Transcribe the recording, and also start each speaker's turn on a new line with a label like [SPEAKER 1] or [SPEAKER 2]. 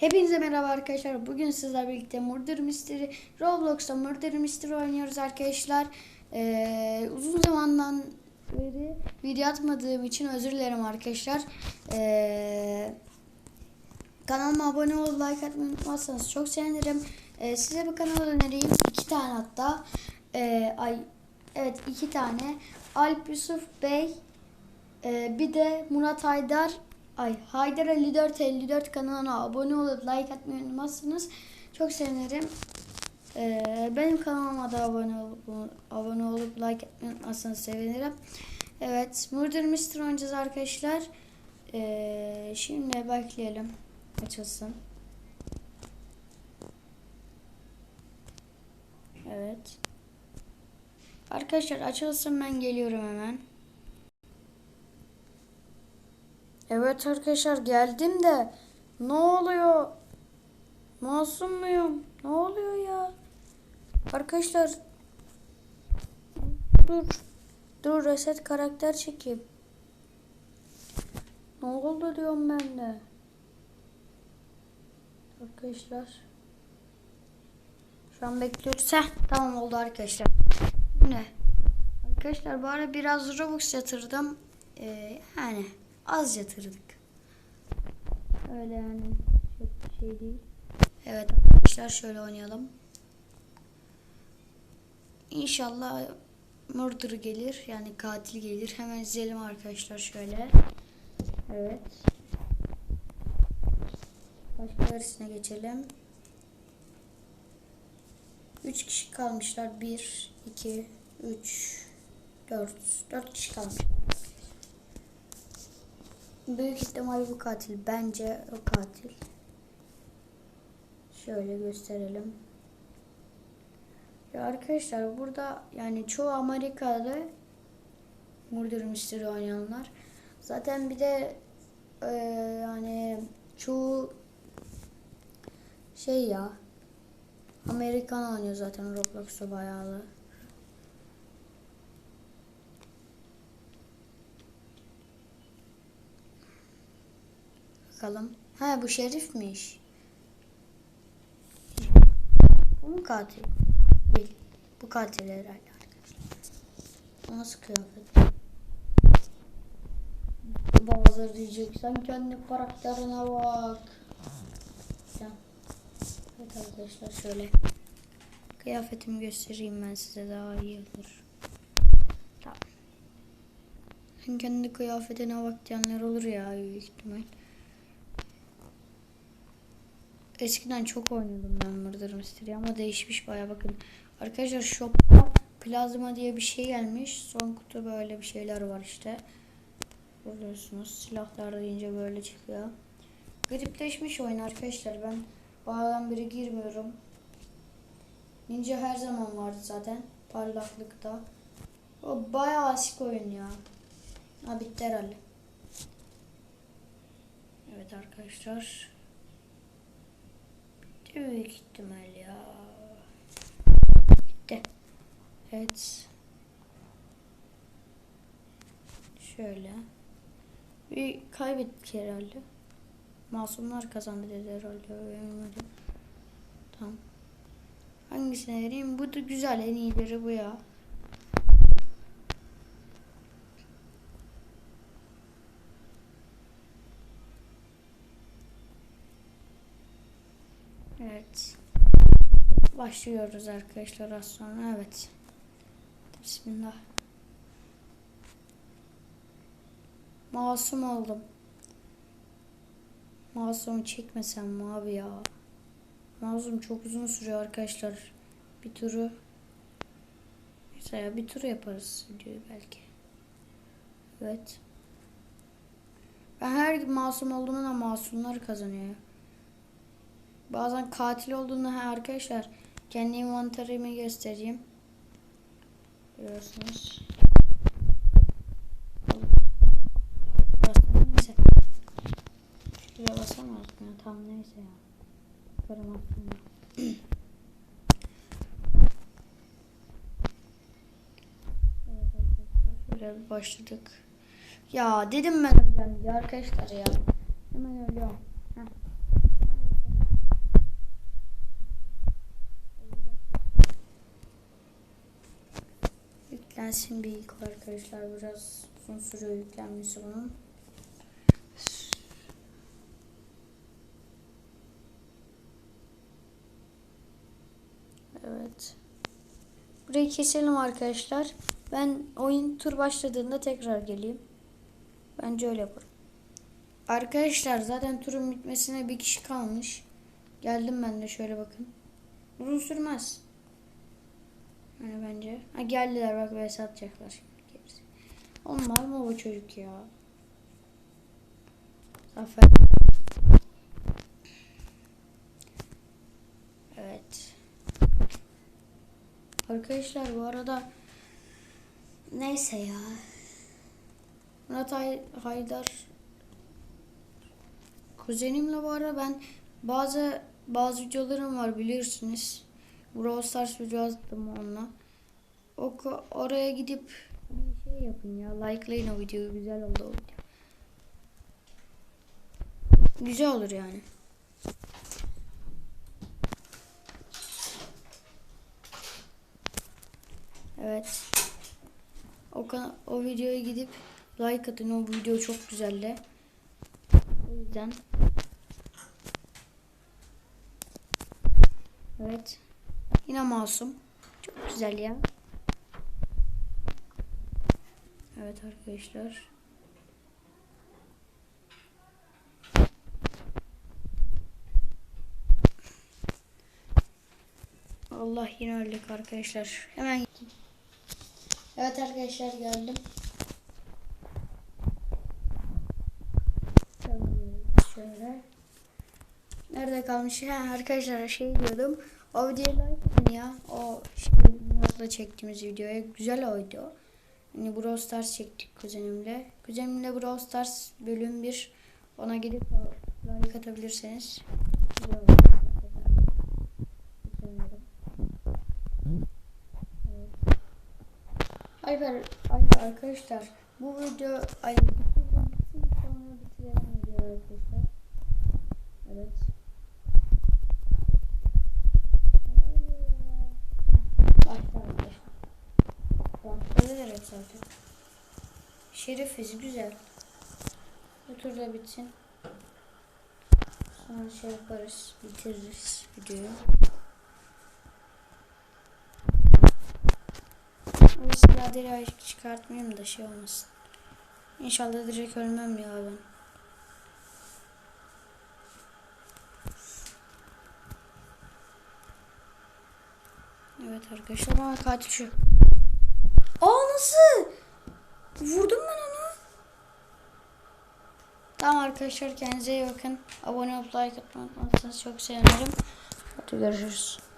[SPEAKER 1] Hepinize merhaba arkadaşlar. Bugün sizlerle birlikte Murder Mystery, Roblox'ta Murder Mystery oynuyoruz arkadaşlar. Ee, uzun zamandan beri video atmadığım için özür dilerim arkadaşlar. Ee, kanalıma abone olup like atmayı unutmazsanız çok sevinirim. Ee, size bir kanal önereyim. iki tane hatta. Ee, ay Evet iki tane. Alp Yusuf Bey ee, bir de Murat Haydar ay Haydar 54 54 kanalına abone olup like atmayı unutmazsınız. Çok sevinirim. Ee, benim kanalıma da abone olup abone olup like atmayı unutmazsanız sevinirim. Evet, Murder Mystery oynayacağız arkadaşlar. Ee, şimdi bekleyelim. Açılsın. Evet. Arkadaşlar açılsın ben geliyorum hemen. Evet arkadaşlar geldim de ne oluyor? Masum muyum? Ne oluyor ya? Arkadaşlar dur. Dur reset karakter çekeyim. Ne oldu diyorum ben de. Arkadaşlar. Şu an bekliyoruz. Heh, tamam oldu arkadaşlar. Ne? Arkadaşlar bu ara biraz Robux yatırdım. Ee, yani az yatırdık. Öyle yani çok bir şey değil. Evet arkadaşlar şöyle oynayalım. İnşallah murder gelir yani katil gelir. Hemen izleyelim arkadaşlar şöyle. Evet. Başka verisine geçelim. 3 kişi kalmışlar. 1, 2, 3, 4. 4 kişi kalmışlar. Büyük ihtimal bu katil. Bence o katil. Şöyle gösterelim. Ya arkadaşlar burada yani çoğu Amerikalı Murder Mystery oynayanlar. Zaten bir de e, yani çoğu şey ya Amerikan oynuyor zaten Roblox'ta bayağı. Bakalım. Ha bu şerifmiş. Bu mu katil? Değil. Bu katil herhalde arkadaşlar. Nasıl kıyafet? Bazıları diyecek sen kendi karakterine bak. Evet arkadaşlar şöyle. Kıyafetimi göstereyim ben size daha iyi olur. Tamam. Sen kendi kıyafetine bak diyenler olur ya büyük ihtimal. Eskiden çok oynuyordum ben Murder Mystery ama değişmiş baya bakın. Arkadaşlar shop'ta plazma diye bir şey gelmiş. Son kutu böyle bir şeyler var işte. Görüyorsunuz silahlar deyince böyle çıkıyor. Gripleşmiş oyun arkadaşlar. Ben bağdan biri girmiyorum. Ninja her zaman vardı zaten. Parlaklıkta. O bayağı asik oyun ya. Ha bitti herhalde. Evet arkadaşlar. Büyük ihtimal ya. Bitti. Evet. Şöyle. Bir kaybettik herhalde. Masumlar kazandı dedi herhalde. Tamam. Hangisine vereyim? Bu da güzel. En iyileri bu ya. Evet. Başlıyoruz arkadaşlar az sonra. Evet. Bismillah. Masum oldum. Masum çekmesem mi abi ya? Masum çok uzun sürüyor arkadaşlar. Bir turu mesela bir tur yaparız diyor belki. Evet. Ben her masum olduğumda da masumlar kazanıyor. Bazen katil olduğunda arkadaşlar kendi envanterimi göstereyim. Görüyorsunuz. Neyse. Şuraya basamazdım ya tam neyse ya. Evet arkadaşlar şöyle bir başladık. Ya dedim ben diye arkadaşlar ya. Hemen ölüyorum. Heh. Yüklensin bir ilk arkadaşlar. Biraz uzun sürüyor yüklenmesi bunun. Evet. Burayı keselim arkadaşlar. Ben oyun tur başladığında tekrar geleyim. Bence öyle yaparım. Arkadaşlar zaten turun bitmesine bir kişi kalmış. Geldim ben de şöyle bakın. Uzun sürmez. Hani bence. Ha geldiler bak vs atacaklar şimdi. Onlar mı bu çocuk ya? Zafer. Evet. Arkadaşlar bu arada neyse ya. Murat Hay- Haydar kuzenimle bu ara ben bazı bazı videolarım var bilirsiniz. Brawl Stars video attım onunla. O oraya gidip bir şey yapın ya. Likelayın o videoyu. Güzel oldu o video. Güzel olur yani. Evet. O, o videoya gidip like atın. O video çok güzeldi. O yüzden. Evet. Yine masum. Çok güzel ya. Evet arkadaşlar. Allah yine öldük arkadaşlar. Hemen gittim. Evet arkadaşlar geldim. Şöyle. Nerede kalmış? Ha, arkadaşlar şey diyordum. O videoya like ya. O şey Murat'la çektiğimiz videoya. Güzel oydu. Hani Brawl Stars çektik kuzenimle. Kuzenimle Brawl Stars bölüm 1. Ona gidip like atabilirseniz. Ayber arkadaşlar bu video ay bitirelim sonra bitirelim video arkadaşlar. Evet. Başla arkadaşlar. Başladılar hep zaten. Şerifiz güzel. Bu tur da bitsin. Sonra şey yaparız, bitiririz videoyu. Ama silah direkt çıkartmayayım da şey olmasın. İnşallah direkt ölmem ya ben. Evet arkadaşlar ama katil şu. Aa nasıl? Vurdum ben onu. Tamam arkadaşlar kendinize iyi bakın. Abone olup like atmayı unutmazsanız çok sevinirim. Hadi görüşürüz.